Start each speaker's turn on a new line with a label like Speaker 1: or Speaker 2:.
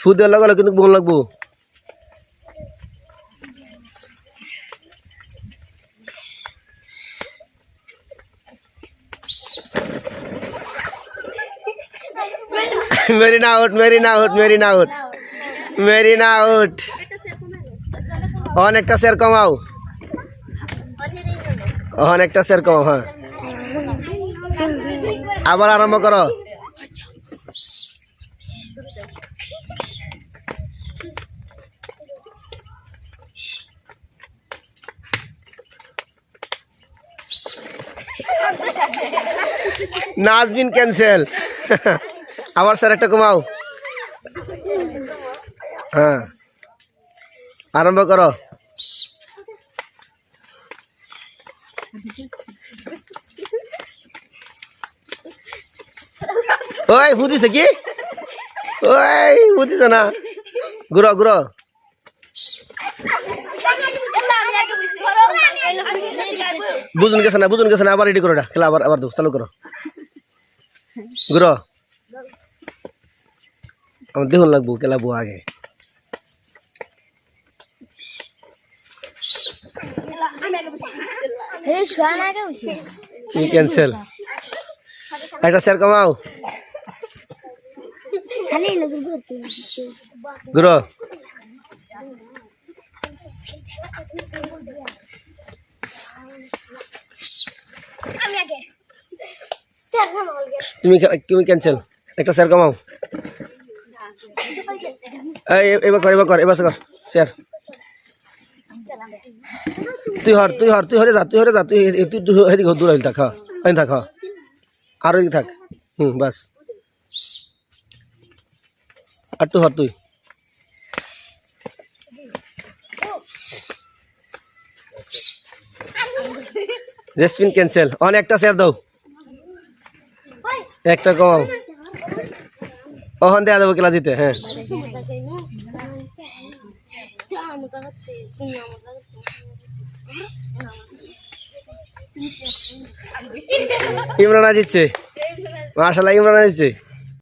Speaker 1: সুদের লাগালে কিন্তু বোন লাগবো। মেরি না আউট মেরি না আউট মেরি না আউট মেরি না আউট অনেকটা শেয়ার কমাও। অনেকটা শেয়ার কমাও হ্যাঁ। আবার আরম্ভ করো। নাজবিন ক্যান্সেল। আবার স্যার একটা কমাও। হ্যাঁ। আরম্ভ করো। ওই বুঝিস কি? ওই বুঝিস না। ঘুরো ঘুরো। বুঝুন গেছে না বুঝুন গেছে না আবার রেডি করো খেলা আবার আবার দো চালু করো। ঘুরো আমার দেখুন লাগবো খেলাবো আগে। ক্যান্সেল একটা স্যার কমাও।
Speaker 2: খালি
Speaker 1: তুমি তুমি ক্যান্সেল একটা স্যার কমাও। এবার কর এবার কর এবার কর স্যার। তুই হর তুই হর তুই হরে যা তুই হরে যা তুই তুই এদিকে দূর হইল থাক হ্যাঁ থাক আর ওইদিকে থাক। হুম বাস। আর তুই হর তুই। জেসমিন ক্যান্সেল অন একটা স্যার দাও। একটা কমাও ওখান দেওয়া দেবো কেলা জিতে হ্যাঁ। ইমরান জিতছে মার্শাল্লাহ ইমরান জিতছে